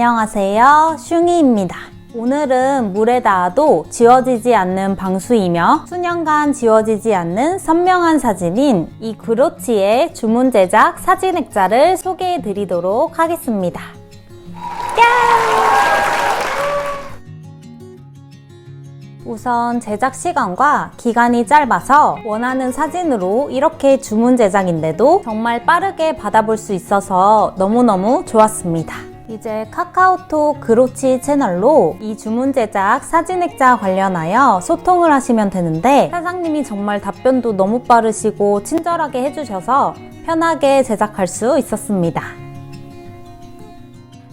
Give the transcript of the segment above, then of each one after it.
안녕하세요. 슝이입니다. 오늘은 물에 닿아도 지워지지 않는 방수이며 수년간 지워지지 않는 선명한 사진인 이 그로치의 주문 제작 사진 액자를 소개해 드리도록 하겠습니다. 우선 제작 시간과 기간이 짧아서 원하는 사진으로 이렇게 주문 제작인데도 정말 빠르게 받아볼 수 있어서 너무너무 좋았습니다. 이제 카카오톡 그로치 채널로 이 주문 제작 사진 액자 관련하여 소통을 하시면 되는데 사장님이 정말 답변도 너무 빠르시고 친절하게 해주셔서 편하게 제작할 수 있었습니다.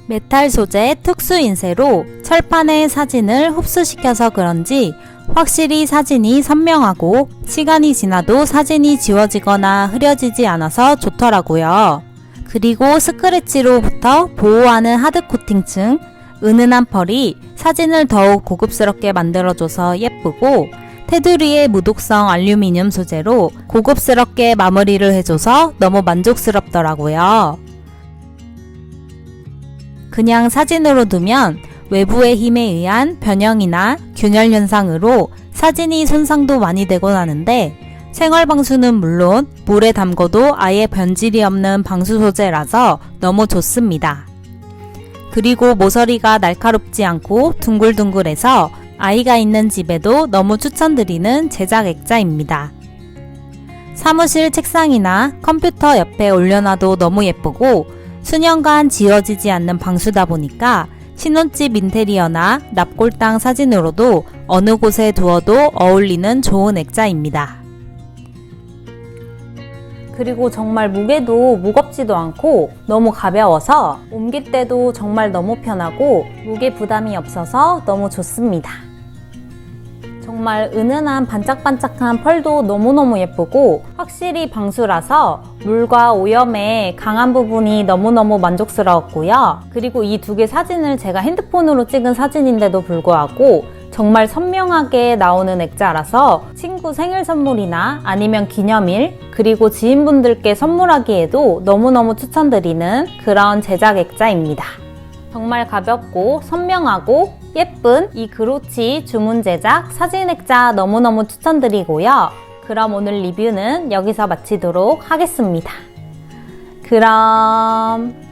메탈 소재 특수 인쇄로 철판의 사진을 흡수시켜서 그런지 확실히 사진이 선명하고 시간이 지나도 사진이 지워지거나 흐려지지 않아서 좋더라고요. 그리고 스크래치로부터 보호하는 하드 코팅층, 은은한 펄이 사진을 더욱 고급스럽게 만들어줘서 예쁘고 테두리의 무독성 알루미늄 소재로 고급스럽게 마무리를 해줘서 너무 만족스럽더라고요. 그냥 사진으로 두면 외부의 힘에 의한 변형이나 균열 현상으로 사진이 손상도 많이 되곤 하는데 생활 방수는 물론 물에 담궈도 아예 변질이 없는 방수 소재라서 너무 좋습니다. 그리고 모서리가 날카롭지 않고 둥글둥글해서 아이가 있는 집에도 너무 추천드리는 제작 액자입니다. 사무실 책상이나 컴퓨터 옆에 올려놔도 너무 예쁘고 수년간 지워지지 않는 방수다 보니까 신혼집 인테리어나 납골당 사진으로도 어느 곳에 두어도 어울리는 좋은 액자입니다. 그리고 정말 무게도 무겁지도 않고 너무 가벼워서 옮길 때도 정말 너무 편하고 무게 부담이 없어서 너무 좋습니다. 정말 은은한 반짝반짝한 펄도 너무너무 예쁘고 확실히 방수라서 물과 오염에 강한 부분이 너무너무 만족스러웠고요. 그리고 이 두 개 사진을 제가 핸드폰으로 찍은 사진인데도 불구하고 정말 선명하게 나오는 액자라서 친구 생일 선물이나 아니면 기념일 그리고 지인분들께 선물하기에도 너무너무 추천드리는 그런 제작 액자입니다. 정말 가볍고 선명하고 예쁜 이 그로치 주문 제작 사진 액자 너무너무 추천드리고요. 그럼 오늘 리뷰는 여기서 마치도록 하겠습니다. 그럼!